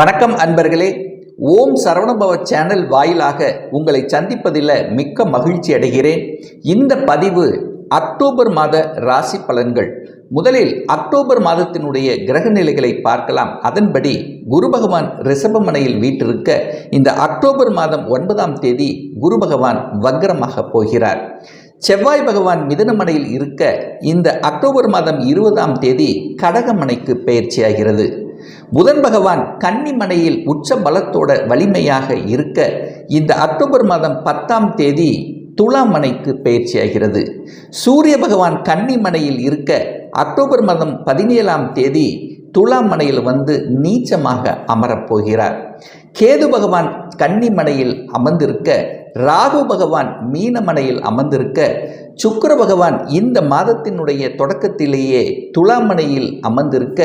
வணக்கம் அன்பர்களே. ஓம் சரவணபவ சேனல் வாயிலாக உங்களை சந்திப்பதில் மிக்க மகிழ்ச்சி அடைகிறேன். இந்த பதிவு அக்டோபர் மாத ராசி பலன்கள். முதலில் அக்டோபர் மாதத்தினுடைய கிரக நிலைகளை பார்க்கலாம். அதன்படி குரு பகவான் ரிஷபமனையில் வீட்டிருக்க இந்த அக்டோபர் மாதம் ஒன்பதாம் தேதி குரு பகவான் வக்ரமாக போகிறார். செவ்வாய் பகவான் மிதனமனையில் இருக்க இந்த அக்டோபர் மாதம் இருபதாம் தேதி கடகமனைக்கு பயிற்சியாகிறது. புதன் பகவான் கன்னிமனையில் உச்ச பலத்தோட வலிமையாக இருக்க இந்த அக்டோபர் மாதம் பத்தாம் தேதி துலாமனைக்கு பயிற்சியாகிறது சூரிய பகவான் கன்னிமனையில் இருக்க அக்டோபர் மாதம் பதினேழாம் தேதி துலாமனையில் வந்து நீச்சமாக அமரப்போகிறார் கேது பகவான் கன்னிமனையில் அமர்ந்திருக்க ராகு பகவான் மீனமனையில் அமர்ந்திருக்க சுக்கர பகவான் இந்த மாதத்தினுடைய தொடக்கத்திலேயே துலாமனையில் அமர்ந்திருக்க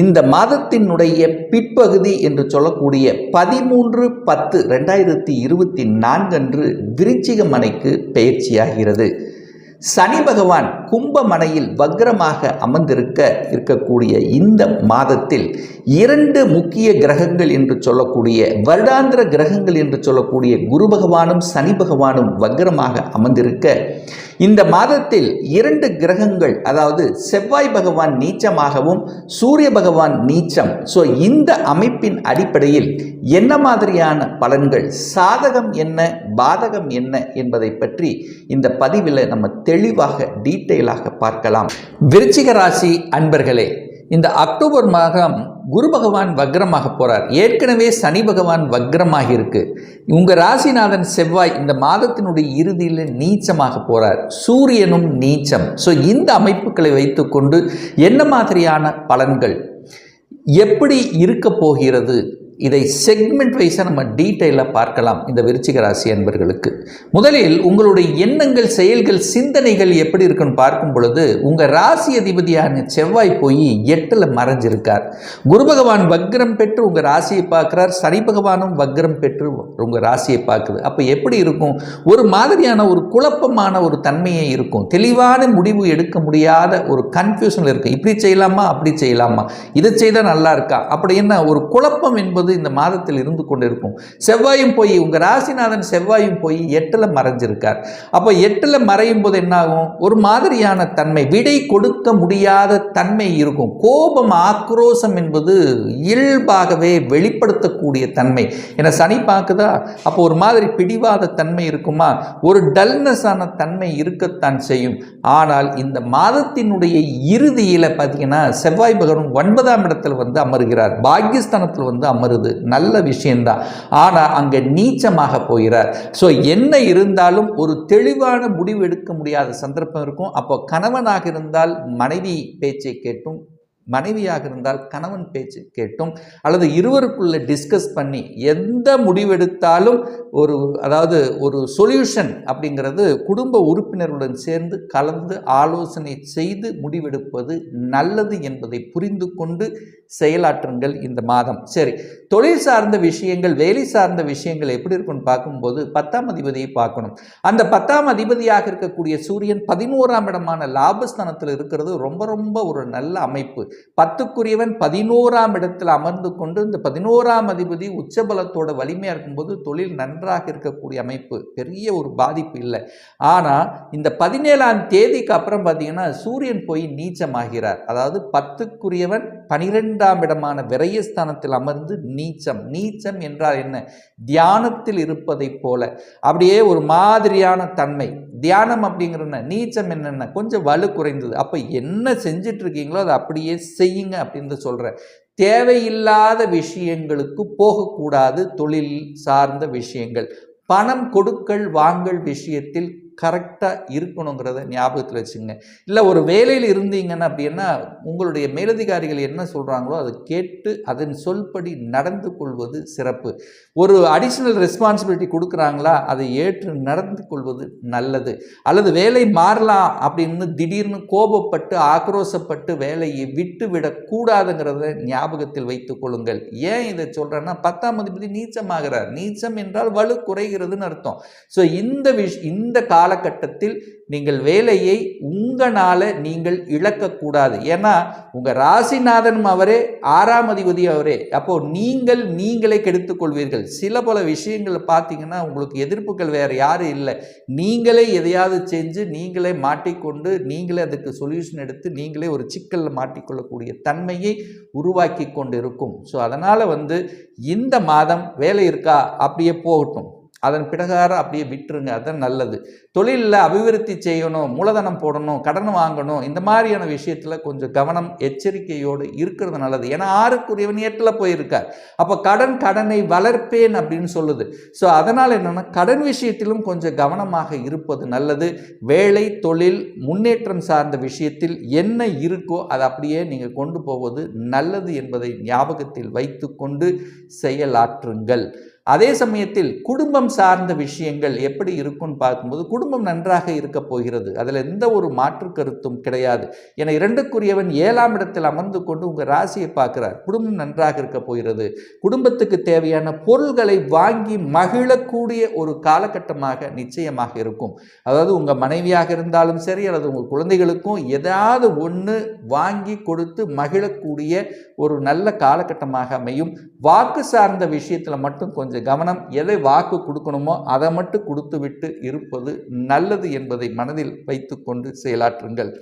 இந்த மாதத்தினுடைய பிற்பகுதி என்று சொல்லக்கூடிய பதிமூன்று பத்து ரெண்டாயிரத்தி இருபத்தி நான்கு அன்று விருச்சிக மனைக்கு பயிற்சியாகிறது. சனி பகவான் கும்பமனையில் வக்ரமாக அமர்ந்திருக்க இருக்கக்கூடிய இந்த மாதத்தில் இரண்டு முக்கிய கிரகங்கள் என்று சொல்லக்கூடிய வருடாந்திர கிரகங்கள் என்று சொல்லக்கூடிய குரு பகவானும் சனி பகவானும் வக்ரமாக அமர்ந்திருக்க இந்த மாதத்தில் இரண்டு கிரகங்கள் அதாவது செவ்வாய் பகவான் நீச்சமாகவும் சூரிய பகவான் நீச்சம். ஸோ இந்த அமைப்பின் அடிப்படையில் என்ன மாதிரியான பலன்கள் சாதகம் என்ன பாதகம் என்ன என்பதை பற்றி இந்த பதிவில் நம்ம தெளிவாக டீட்டெயிலாக பார்க்கலாம். விருச்சிக ராசி அன்பர்களே இந்த அக்டோபர் மாதம் குரு பகவான் வக்ரமாக போகிறார் ஏற்கனவே சனி பகவான் வக்ரமாக இருக்கு. உங்கள் ராசிநாதன் செவ்வாய் இந்த மாதத்தினுடைய இறுதியில் நீச்சமாக போகிறார் சூரியனும் நீச்சம். ஸோ இந்த அமைப்புகளை வைத்துக்கொண்டு என்ன மாதிரியான பலன்கள்? எப்படி இருக்க போகிறது? இதை செக்மெண்ட் வைஸாக நம்ம டீட்டெயிலாக பார்க்கலாம் இந்த விருச்சிக ராசி அன்பர்களுக்கு. முதலில் உங்களுடைய எண்ணங்கள் செயல்கள் சிந்தனைகள் எப்படி இருக்குன்னு பார்க்கும் பொழுது உங்கள் ராசி அதிபதியான செவ்வாய் போய் எட்டில் மறைஞ்சிருக்கார். குரு பகவான் வக்ரம் பெற்று உங்கள் ராசியை பார்க்குறார். சனி பகவானும் வக்ரம் பெற்று உங்கள் ராசியை பார்க்குது. அப்போ எப்படி இருக்கும்? ஒரு மாதிரியான ஒரு குழப்பமான ஒரு தன்மையே இருக்கும். தெளிவான முடிவு எடுக்க முடியாத ஒரு கன்ஃபியூஷன் இருக்குது இப்படி செய்யலாமா? அப்படி செய்யலாமா? இதை செய்தால் நல்லா இருக்கா? அப்படி என்ன? ஒரு குழப்பம் என்பது என்பது இந்த மாதத்தில் இருந்து கொண்டிருக்கும். செவ்வாயும் போய் உங்கள் ராசிநாதன் செவ்வாயும் போய் எட்டில் மறைஞ்சிருக்கார். அப்போ எட்டில் மறையும் போது என்னாகும்? ஒரு மாதிரியான தன்மை விடை கொடுக்க முடியாத தன்மை இருக்கும். கோபம் ஆக்ரோசம் என்பது இயல்பாகவே வெளிப்படுத்தக்கூடிய தன்மை. என சனி பார்க்குதா? அப்போ ஒரு மாதிரி பிடிவாத தன்மை இருக்குமா? ஒரு டல்னஸான தன்மை இருக்கத்தான் செய்யும். ஆனால் இந்த மாதத்தினுடைய இறுதியில் பார்த்தீங்கன்னா செவ்வாய் பகவான் ஒன்பதாம் இடத்தில் வந்து அமர்கிறார். பாகிஸ்தானத்தில் வந்து அமரு வருது. நல்ல விஷயம்தான். ஆனால் அங்கே நீச்சமாக போகிறார். ஸோ என்ன இருந்தாலும் ஒரு தெளிவான முடிவு எடுக்க முடியாத சந்தர்ப்பம் இருக்கும். அப்போ கணவனாக இருந்தால் மனைவி பேச்சை கேட்டும். மனைவியாக இருந்தால் கணவன் பேச்சு கேட்டும். அல்லது இருவருக்குள்ள டிஸ்கஸ் பண்ணி எந்த முடிவெடுத்தாலும் ஒரு அதாவது ஒரு சொல்யூஷன் அப்படிங்கிறது குடும்ப உறுப்பினர்களுடன் சேர்ந்து கலந்து ஆலோசனை செய்து முடிவெடுப்பது நல்லது என்பதை புரிந்து கொண்டு செயலாற்றுங்கள் இந்த மாதம். சரி தொழில் சார்ந்த விஷயங்கள் வேலை சார்ந்த விஷயங்கள் எப்படி இருக்குன்னு பார்க்கும்போது பத்தாம் அதிபதியை பார்க்கணும். அந்த பத்தாம் அதிபதியாக இருக்கக்கூடிய சூரியன் பதினோராம் இடமான லாபஸ்தானத்தில் இருக்கிறது ரொம்ப ரொம்ப ஒரு நல்ல அமைப்பு. பத்துக்குரியவன் பதினோராம் இடத்தில் அமர்ந்து கொண்டு இந்த பதினோராம் அதிபதி உச்சபலத்தோட வலிமையாக இருக்கும்போது தொழில் நன்றாக இருக்கக்கூடிய அமைப்பு. பெரிய ஒரு பாதிப்பு இல்லை. ஆனால் இந்த பதினேழாம் தேதிக்கு அப்புறம் பார்த்தீங்கன்னா சூரியன் போய் நீச்சமாகிறார். அதாவது பத்துக்குரியவன் பனிரெண்டாம் இடமான விரயஸ்தானத்தில் அமர்ந்து நீச்சம். நீச்சம் என்றால் என்ன? தியானத்தில் இருப்பதைப் போல. அப்படியே ஒரு மாதிரியான தன்மை. தியானம் அப்படிங்கிறன நீச்சம் என்னென்ன கொஞ்சம் வலு குறைந்தது. அப்போ என்ன செஞ்சிட்டு இருக்கீங்களோ அதை அப்படியே செய்யுங்க அப்படின்னு சொல்கிறேன் தேவையில்லாத விஷயங்களுக்கு போகக்கூடாது தொழில் சார்ந்த விஷயங்கள். பணம் கொடுக்கல் வாங்கல் விஷயத்தில் கரெக்டாக இருக்கணுங்கிறத ஞாபகத்தில் வச்சுங்க. இல்லை ஒரு வேலையில் இருந்தீங்கன்னா அப்படின்னா உங்களுடைய மேலதிகாரிகள் என்ன சொல்கிறாங்களோ அதை கேட்டு அதன் சொல்படி நடந்து கொள்வது சிறப்பு. ஒரு அடிஷ்னல் ரெஸ்பான்சிபிலிட்டி கொடுக்குறாங்களா அதை ஏற்று நடந்து கொள்வது நல்லது. அல்லது வேலை மாறலாம் அப்படின்னு திடீர்னு கோபப்பட்டு ஆக்ரோசப்பட்டு வேலையை விட்டு விடக்கூடாதுங்கிறத ஞாபகத்தில் வைத்துக் கொள்ளுங்கள். ஏன் இதை சொல்கிறேன்னா பத்தாம் அதிபதி நீச்சமாகிறார். நீச்சம் என்றால் வலு குறைகிறதுன்னு அர்த்தம். ஸோ இந்த விஷ் இந்த கால காலகட்டத்தில் நீங்கள் வேலையை உங்களால் நீங்கள் இழக்கக்கூடாது. ஏன்னா உங்கள் ராசிநாதனும் அவரே ஆறாம் அதிபதி அவரே. அப்போது நீங்கள் நீங்களே கெடுத்துக்கொள்வீர்கள். சில பல விஷயங்கள் பார்த்தீங்கன்னா உங்களுக்கு எதிர்ப்புகள் வேறு யாரும் இல்லை. நீங்களே எதையாவது செஞ்சு நீங்களே மாட்டிக்கொண்டு நீங்களே அதுக்கு சொல்யூஷன் எடுத்து நீங்களே ஒரு சிக்கலில் மாட்டிக்கொள்ளக்கூடிய தன்மையை உருவாக்கி கொண்டு இருக்கும் ஸோ அதனால் வந்து இந்த மாதம் வேலை இருக்கா? அப்படியே போகட்டும். அதன் பிரகாரம் அப்படியே விட்டுருங்க அதுதான் நல்லது. தொழிலில் அபிவிருத்தி செய்யணும் மூலதனம் போடணும் கடன் வாங்கணும் இந்த மாதிரியான விஷயத்தில் கொஞ்சம் கவனம் எச்சரிக்கையோடு இருக்கிறது நல்லது. ஏன்னா ஆறுக்குரியவன் ஏட்டில் போயிருக்கார். அப்போ கடன் கடனை வளர்ப்பேன் அப்படின்னு சொல்லுது. ஸோ அதனால் என்னென்னா கடன் விஷயத்திலும் கொஞ்சம் கவனமாக இருப்பது நல்லது. வேலை தொழில் முன்னேற்றம் சார்ந்த விஷயத்தில் என்ன இருக்கோ அதை அப்படியே நீங்கள் கொண்டு போவது நல்லது என்பதை ஞாபகத்தில் வைத்துக்கொண்டு செயலாற்றுங்கள். அதே சமயத்தில் குடும்பம் சார்ந்த விஷயங்கள் எப்படி இருக்கும்னு பார்க்கும்போது குடும்பம் நன்றாக இருக்க போகிறது. அதில் எந்த ஒரு மாற்று கருத்தும் கிடையாது. என இரண்டுக்குரியவன் ஏழாம் இடத்தில் அமர்ந்து கொண்டு உங்கள் ராசியை பார்க்குறார். குடும்பம் நன்றாக இருக்க போகிறது. குடும்பத்துக்கு தேவையான பொருள்களை வாங்கி மகிழக்கூடிய ஒரு காலகட்டமாக நிச்சயமாக இருக்கும். அதாவது உங்கள் மனைவியாக இருந்தாலும் சரி அல்லது உங்கள் குழந்தைகளுக்கும் ஏதாவது ஒன்று வாங்கி கொடுத்து மகிழக்கூடிய ஒரு நல்ல காலகட்டமாக அமையும். வாக்கு சார்ந்த விஷயத்தில் மட்டும் கொஞ்சம் கவனம் எதை வாக்கு கொடுக்கணுமோ அதை மட்டும் கொடுத்து விட்டு இருப்பது நல்லது என்பதை மனதில் வைத்துக்கொண்டு செயலாற்றுங்கள்.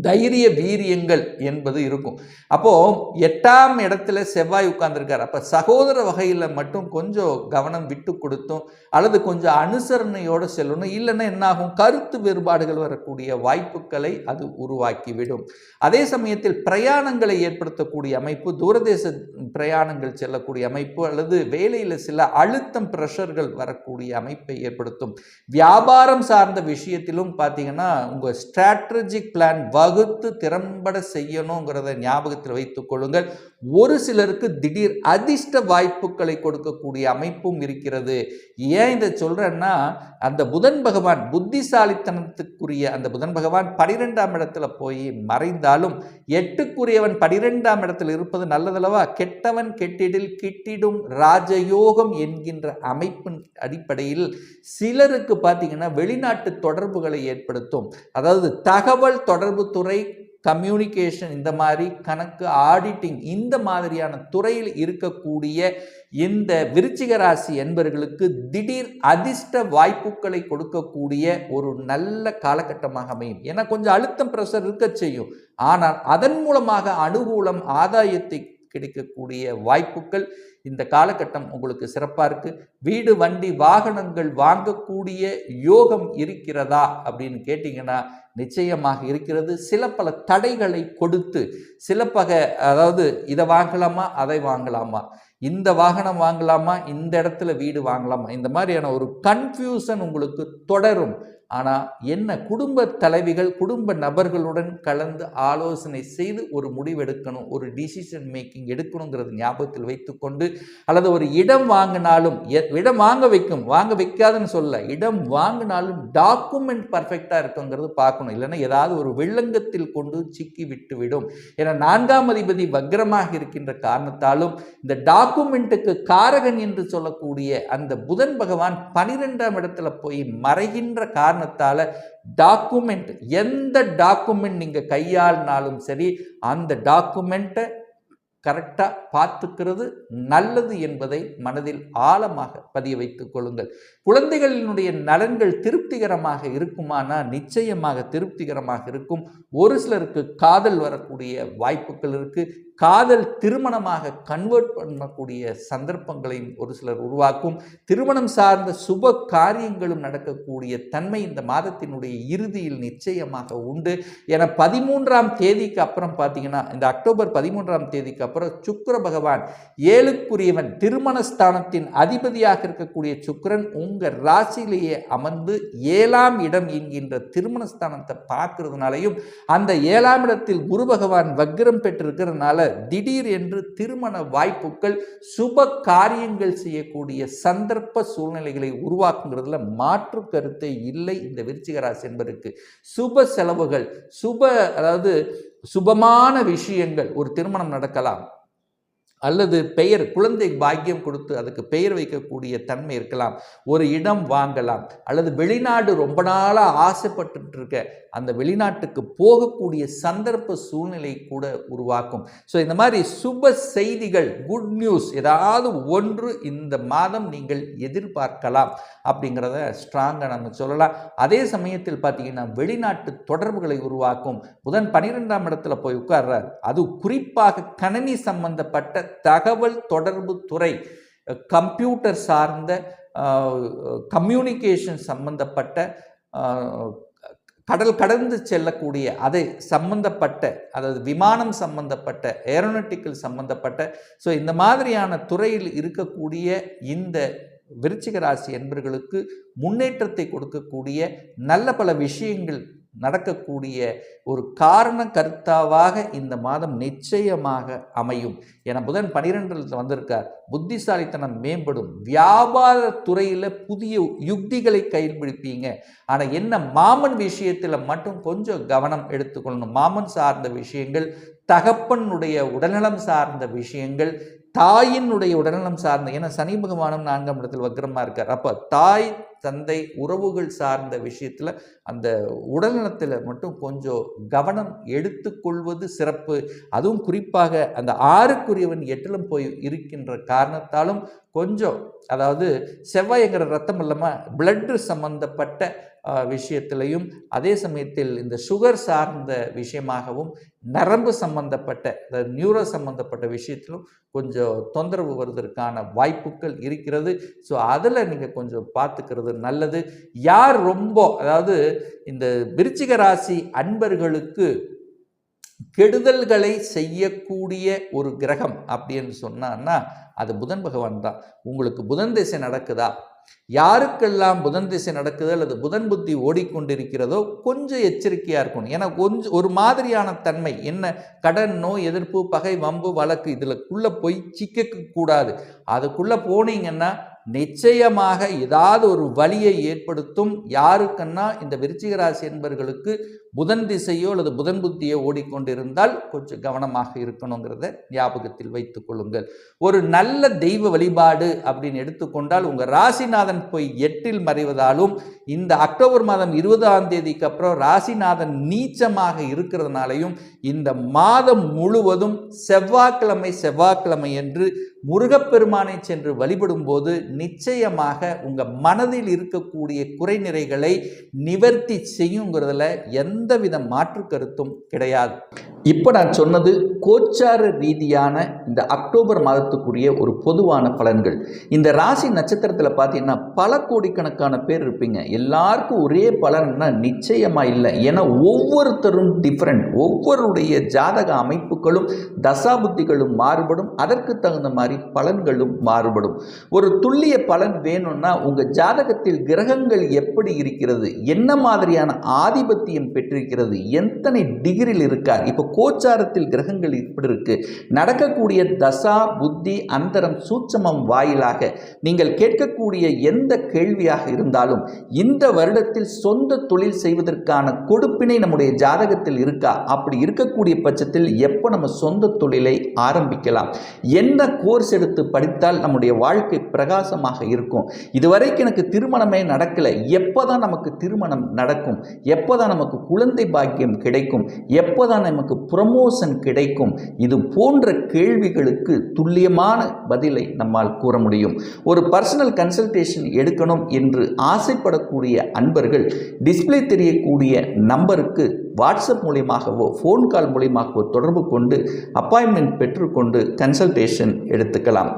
தைரிய வீரியங்கள் என்பது இருக்கும். அப்போது எட்டாம் இடத்துல செவ்வாய் உட்கார்ந்துருக்கார். அப்போ சகோதர வகையில் மட்டும் கொஞ்சம் கவனம் விட்டு கொடுத்தும். அல்லது கொஞ்சம் அனுசரணையோடு செல்லணும். இல்லைன்னா என்னாகும்? கருத்து வேறுபாடுகள் வரக்கூடிய வாய்ப்புகளை அது உருவாக்கிவிடும். அதே சமயத்தில் பிரயாணங்களை ஏற்படுத்தக்கூடிய அமைப்பு தூரதேச பிரயாணங்கள் செல்லக்கூடிய அமைப்பு அல்லது வேலையில் சில அழுத்தம் ப்ரெஷர்கள் வரக்கூடிய அமைப்பை ஏற்படுத்தும். வியாபாரம் சார்ந்த விஷயத்திலும் பார்த்தீங்கன்னா உங்கள் ஸ்ட்ராட்டஜிக் பிளான் வகுத்து திறம்பட செய்யணுங்கிறத ஞாபகத்தில் வைத்துக் கொள்ளுங்கள். ஒரு சிலருக்கு திடீர் அதிர்ஷ்ட வாய்ப்புகளை கொடுக்கக்கூடிய அமைப்பும் இருக்கிறது. ஏன் இதை சொல்கிறேன்னா அந்த புதன் பகவான் புத்திசாலித்தனத்துக்குரிய அந்த புதன் பகவான் பனிரெண்டாம் இடத்துல போய் மறைந்தாலும் எட்டுக்குரியவன் பனிரெண்டாம் இடத்தில் இருப்பது நல்லதல்லவா? கெட்டவன் கெட்டிடில் கிட்டிடும் ராஜயோகம் என்கின்ற அமைப்பின் அடிப்படையில் சிலருக்கு பார்த்தீங்கன்னா வெளிநாட்டு தொடர்புகளை ஏற்படுத்தும். அதாவது தகவல் தொடர்பு துறை கம்யூனிகேஷன் இந்த மாதிரி கணக்கு ஆடிட்டிங் இந்த மாதிரியான துறையில் இருக்கக்கூடிய இந்த விருச்சிக ராசி என்பவர்களுக்கு திடீர் அதிர்ஷ்ட வாய்ப்புகளை கொடுக்கக்கூடிய ஒரு நல்ல காலகட்டமாக அமையும். ஏன்னா கொஞ்சம் அழுத்தம் ப்ரெஷர் இருக்க செய்யும். ஆனால் அதன் மூலமாக அனுகூலம் ஆதாயத்தை கிடைக்கக்கூடிய வாய்ப்புகள் இந்த காலகட்டம் உங்களுக்கு சிறப்பாக இருக்குது வீடு வண்டி வாகனங்கள் வாங்கக்கூடிய யோகம் இருக்கிறதா அப்படின்னு கேட்டிங்கன்னா நிச்சயமாக இருக்கிறது. சில பல தடைகளை கொடுத்து சில பக அதாவது இதை வாங்கலாமா அதை வாங்கலாமா இந்த வாகனம் வாங்கலாமா இந்த இடத்துல வீடு வாங்கலாமா இந்த மாதிரியான ஒரு கன்ஃபியூசன் உங்களுக்கு தொடரும். ஆனால் என்ன குடும்ப தலைவிகள் குடும்ப நபர்களுடன் கலந்து ஆலோசனை செய்து ஒரு முடிவெடுக்கணும் ஒரு டிசிஷன் மேக்கிங் எடுக்கணுங்கிறது ஞாபகத்தில் வைத்துக்கொண்டு அல்லது ஒரு இடம் வாங்கினாலும் இடம் வாங்க வைக்கும் வாங்க வைக்காதுன்னு சொல்ல இடம் வாங்கினாலும் டாக்குமெண்ட் பர்ஃபெக்டாக இருக்குங்கிறது பார்க்கணும். இல்லைன்னா ஏதாவது ஒரு வில்லங்கத்தில் கொண்டு சிக்கி விட்டு விடும் ஏன்னா நான்காம் அதிபதி வக்ரமாக இருக்கின்ற காரணத்தாலும் இந்த டாக்குமெண்ட்டுக்கு காரகன் என்று சொல்லக்கூடிய அந்த புதன் பகவான் பனிரெண்டாம் இடத்துல போய் மறைகின்ற காரணம் காரணத்தால் டாக்குமெண்ட் எந்த டாக்குமெண்ட் நீங்கள் கையாளினாலும் சரி அந்த டாக்குமெண்ட்டை கரெக்டாக பார்த்துக்கிறது நல்லது என்பதை மனதில் ஆழமாக பதிய வைத்துக் கொள்ளுங்கள். குழந்தைகளினுடைய நலன்கள் திருப்திகரமாக இருக்குமானா நிச்சயமாக திருப்திகரமாக இருக்கும். ஒரு சிலருக்கு காதல் வரக்கூடிய வாய்ப்புகள் இருக்குது காதல் திருமணமாக கன்வெர்ட் பண்ணக்கூடிய சந்தர்ப்பங்களையும் ஒரு சிலர் உருவாக்கும். திருமணம் சார்ந்த சுப காரியங்களும் நடக்கக்கூடிய தன்மை இந்த மாதத்தினுடைய இறுதியில் நிச்சயமாக உண்டு. என பதிமூன்றாம் தேதிக்கு அப்புறம் பார்த்தீங்கன்னா இந்த அக்டோபர் பதிமூன்றாம் தேதிக்கு அப்புறம் சுக்கர பகவான் ஏழுக்குரியவன் திருமணஸ்தானத்தின் அதிபதியாக இருக்கக்கூடிய சுக்கரன் உங்கள் ராசியிலேயே அமர்ந்து ஏழாம் இடம் என்கின்ற திருமணஸ்தானத்தை பார்க்கறதுனாலையும் அந்த ஏழாம் இடத்தில் குரு பகவான் வக்ரம் பெற்றிருக்கிறதுனால திடீர் என்று திருமண வாய்ப்புகள் சுப காரியங்கள் செய்யக்கூடிய சந்தர்ப்ப சூழ்நிலைகளை உருவாக்குங்கிறதுல மாற்று கருத்தை இல்லை இந்த விருச்சிகராசி என்பதற்கு சுப செலவுகள் சுப அதாவது சுபமான விஷயங்கள் ஒரு திருமணம் நடக்கலாம். அல்லது பெயர் குழந்தை பாக்கியம் கொடுத்து அதுக்கு பெயர் வைக்கக்கூடிய தன்மை இருக்கலாம். ஒரு இடம் வாங்கலாம். அல்லது வெளிநாடு ரொம்ப நாளாக ஆசைப்பட்டுட்டு இருக்க அந்த வெளிநாட்டுக்கு போகக்கூடிய சந்தர்ப்ப சூழ்நிலை கூட உருவாக்கும். ஸோ இந்த மாதிரி சுப செய்திகள் குட் நியூஸ் ஏதாவது ஒன்று இந்த மாதம் நீங்கள் எதிர்பார்க்கலாம் அப்படிங்கிறத ஸ்ட்ராங்காக நம்ம சொல்லலாம். அதே சமயத்தில் பார்த்தீங்கன்னா வெளிநாட்டு தொடர்புகளை உருவாக்கும். புதன் பன்னிரெண்டாம் இடத்துல போய் உட்கார்றார். அது குறிப்பாக கணனி சம்பந்தப்பட்ட தகவல் தொடர்பு துறை கம்ப்யூட்டர் சார்ந்த கம்யூனிகேஷன் சம்பந்தப்பட்ட கடல் கடந்து செல்லக்கூடிய அதை சம்பந்தப்பட்ட அதாவது விமானம் சம்பந்தப்பட்ட ஏரோனட்டிக்கல் சம்பந்தப்பட்ட ஸோ இந்த மாதிரியான துறையில் இருக்கக்கூடிய இந்த விருச்சிக ராசி என்பர்களுக்கு முன்னேற்றத்தை கொடுக்கக்கூடிய நல்ல பல விஷயங்கள் நடக்கக்கூடிய ஒரு காரண கர்த்தாவாக இந்த மாதம் நிச்சயமாக அமையும். என புதன் பனிரெண்டில் வந்திருக்கார். புத்திசாலித்தனம் மேம்படும். வியாபார துறையில் புதிய யுக்திகளை கையில் பிடிப்பீங்க. ஆனால் என்ன மாமன் விஷயத்தில் மட்டும் கொஞ்சம் கவனம் எடுத்துக்கொள்ளணும். மாமன் சார்ந்த விஷயங்கள் தகப்பனுடைய உடல்நலம் சார்ந்த விஷயங்கள் தாயினுடைய உடல்நலம் சார்ந்த ஏன்னா சனி பகவானும் நான்காம் இடத்தில் வக்ரமாக இருக்கார். அப்போ தாய் தந்தை உறவுகள் சார்ந்த விஷயத்தில் அந்த உடல்நலத்தில் மட்டும் கொஞ்சம் கவனம் எடுத்துக்கொள்வது சிறப்பு. அதுவும் குறிப்பாக அந்த ஆறுக்குரியவன் எட்டிலும் போய் இருக்கின்ற காரணத்தாலும் கொஞ்சம் அதாவது செவ்வாய்ங்கிற ரத்தம் இல்லாமல் பிளட்டு சம்பந்தப்பட்ட விஷயத்திலையும் அதே சமயத்தில் இந்த சுகர் சார்ந்த விஷயமாகவும் நரம்பு சம்பந்தப்பட்ட நியூரோ சம்பந்தப்பட்ட விஷயத்திலும் கொஞ்சம் தொந்தரவு வருவதற்கான வாய்ப்புகள் இருக்கிறது. ஸோ அதில் நீங்கள் கொஞ்சம் பார்த்துக்கிறது நல்லது. யார் ரொம்ப அதாவது இந்த விருச்சிக ராசி அன்பர்களுக்கு கெடுதல்களை செய்யக்கூடிய ஒரு கிரகம் அப்படின்னு சொன்னான்னா அது புதன் பகவான் தான். உங்களுக்கு புதன் திசை நடக்குதா? யாருக்கெல்லாம் புதன் திசை நடக்குது அல்லது புதன் புத்தி ஓடிக்கொண்டிருக்கிறதோ கொஞ்சம் எச்சரிக்கையாக இருக்கணும். ஏன்னா கொஞ்சம் ஒரு மாதிரியான தன்மை என்ன கடன் நோய் எதிர்ப்பு பகை வம்பு வழக்கு இதில் குள்ளே போய் சிக்கக்கூடாது அதுக்குள்ளே போனீங்கன்னா நிச்சயமாக ஏதாவது ஒரு வழியை ஏற்படுத்தும் யாருக்குன்னா இந்த விருச்சிக ராசி என்பவர்களுக்கு புதன் திசையோ அல்லது புதன் புத்தியோ ஓடிக்கொண்டிருந்தால் கொஞ்சம் கவனமாக இருக்கணுங்கிறத ஞாபகத்தில் வைத்துக் கொள்ளுங்கள். ஒரு நல்ல தெய்வ வழிபாடு அப்படின்னு எடுத்துக்கொண்டால் உங்கள் ராசிநாதன் போய் எட்டில் மறைவதாலும் இந்த அக்டோபர் மாதம் இருபதாம் தேதிக்கு அப்புறம் ராசிநாதன் நீச்சமாக இருக்கிறதுனாலையும் இந்த மாதம் முழுவதும் செவ்வாய்க்கிழமை செவ்வாய்க்கிழமை என்று முருகப்பெருமானை சென்று வழிபடும் போது நிச்சயமாக உங்கள் மனதில் இருக்கக்கூடிய குறைநிறைகளை நிவர்த்தி செய்யுங்கிறதுல எந்தவித மாற்று கருத்தும் கிடையாது. இப்போ நான் சொன்னது கோச்சார ரீதியான இந்த அக்டோபர் மாதத்துக்குரிய ஒரு பொதுவான பலன்கள். இந்த ராசி நட்சத்திரத்தில் பார்த்தீங்கன்னா பல கோடிக்கணக்கான பேர் இருப்பீங்க. எல்லாருக்கும் ஒரே பலன்னா நிச்சயமாக இல்லை. ஏன்னா ஒவ்வொருத்தரும் டிஃப்ரெண்ட் ஒவ்வொருடைய ஜாதக அமைப்புகளும் தசாபுத்திகளும் மாறுபடும். அதற்கு தகுந்த மாதிரி பலன்களும் மாறுபடும். ஒரு துல்லிய பலன் வேணும்னா உங்கள் ஜாதகத்தில் கிரகங்கள் எப்படி இருக்கிறது? என்ன மாதிரியான ஆதிபத்தியம் பெற்றிருக்கிறது? எத்தனை டிகிரியில் இருக்கார்? இப்போ கோச்சாரத்தில் கிரகங்கள் இப்படி இருக்கு. நடக்கக்கூடிய தசா புத்தி அந்தரம் சூட்சமம் வாயிலாக நீங்கள் கேட்கக்கூடிய எந்த கேள்வியாக இருந்தாலும் இந்த வருடத்தில் சொந்த தொழில் செய்வதற்கான கொடுப்பினை நம்முடைய ஜாதகத்தில் இருக்கா? அப்படி இருக்கக்கூடிய பட்சத்தில் எப்போ நம்ம சொந்த தொழிலை ஆரம்பிக்கலாம்? என்ன கோர்ஸ் எடுத்து படித்தால் நம்முடைய வாழ்க்கை பிரகாசமாக இருக்கும்? இதுவரைக்கும் எனக்கு திருமணமே நடக்கலை. எப்போ தான் நமக்கு திருமணம் நடக்கும்? எப்போ தான் நமக்கு குழந்தை பாக்கியம் கிடைக்கும்? எப்போ தான் நமக்கு ப்ரமோஷன் கிடைக்கும். இது போன்ற கேள்விகளுக்கு துல்லியமான பதிலை நம்மால் கூற முடியும். ஒரு பர்சனல் கன்சல்டேஷன் எடுக்கணும் என்று ஆசைப்படக்கூடிய அன்பர்கள் டிஸ்ப்ளே தெரியக்கூடிய நம்பருக்கு வாட்ஸ்அப் மூலியமாகவோ ஃபோன் கால் மூலியமாகவோ தொடர்பு கொண்டு அப்பாயின்மெண்ட் பெற்றுக்கொண்டு கன்சல்டேஷன் எடுத்துக்கலாம்.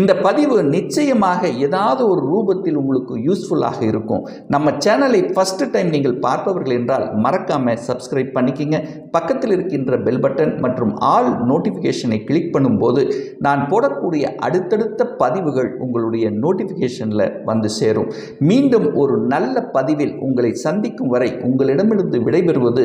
இந்த பதிவு நிச்சயமாக ஏதாவது ஒரு ரூபத்தில் உங்களுக்கு யூஸ்ஃபுல்லாக இருக்கும். நம்ம சேனலை ஃபஸ்ட்டு டைம் நீங்கள் பார்ப்பவர்கள் என்றால் மறக்காமல் சப்ஸ்கிரைப் பண்ணிக்கிங்க. பக்கத்தில் இருக்கின்ற பெல் பட்டன் மற்றும் ஆல் நோட்டிஃபிகேஷனை கிளிக் பண்ணும்போது நான் போடக்கூடிய அடுத்தடுத்த பதிவுகள் உங்களுடைய நோட்டிஃபிகேஷனில் வந்து சேரும். மீண்டும் ஒரு நல்ல பதிவில் உங்களை சந்திக்கும் வரை உங்களிடமிருந்து விடைபெறுவது